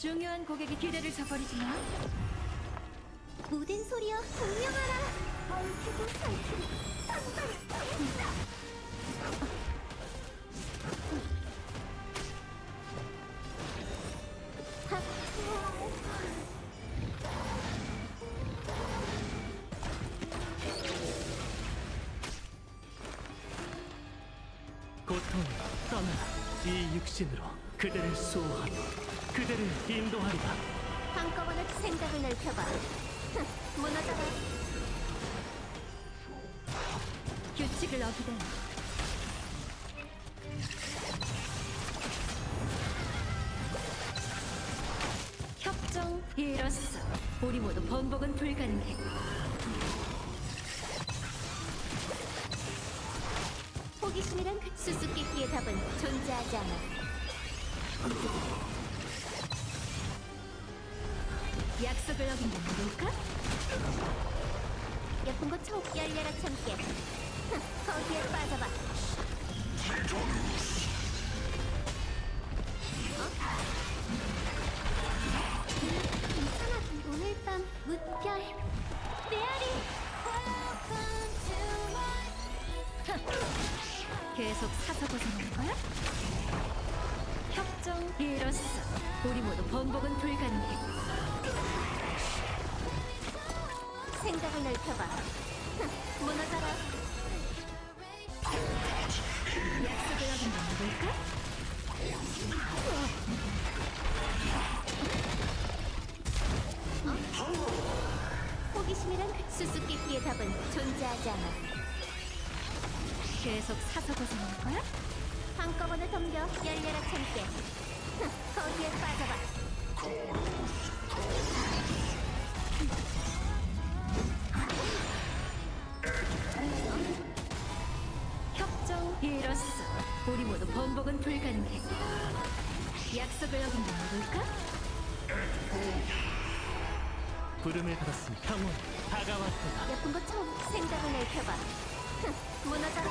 중요한 고객이 기대를 저버리지 마. 모든 소리여 공명하라 얽히고 살피고 상상이 고통을 떠나라 이 육신으로 그대를 수호하며 그대를 인도하리라 한꺼번에 생각을 넓혀봐 흥, 무너져라 규칙을 어기다니. 협정 이뤘어. 우리 모두 번복은 불가능해. 호기심이란 그 수수께끼의 답은 존재하지 않아 속을 어긴다는 걸까? 예쁜 거 쳐, 열려라 참깨 흥, 거기에 빠져봐 어? 괜찮아 오늘 밤 무별 메아리 계속 사서 고생하는 거야? 협정 이뤘어. 우리 모두 번복은 불가능해. 생각을 넓혀봐 흥, 무너져라 약속을 어긴다는 걸까? 호기심이란 그 수수께끼의 답은 존재하지 않아 계속 사서 고생하는 거야? 한꺼번에 덤벼 열려라 참깨 이뤘어. 우리 모두 번복은 불가능해. 약속을 어긴다는 걸까? 부름을 받았으니 평온 다가왔도다 예쁜 것처럼 생각을 넓혀봐 흥, 무너져라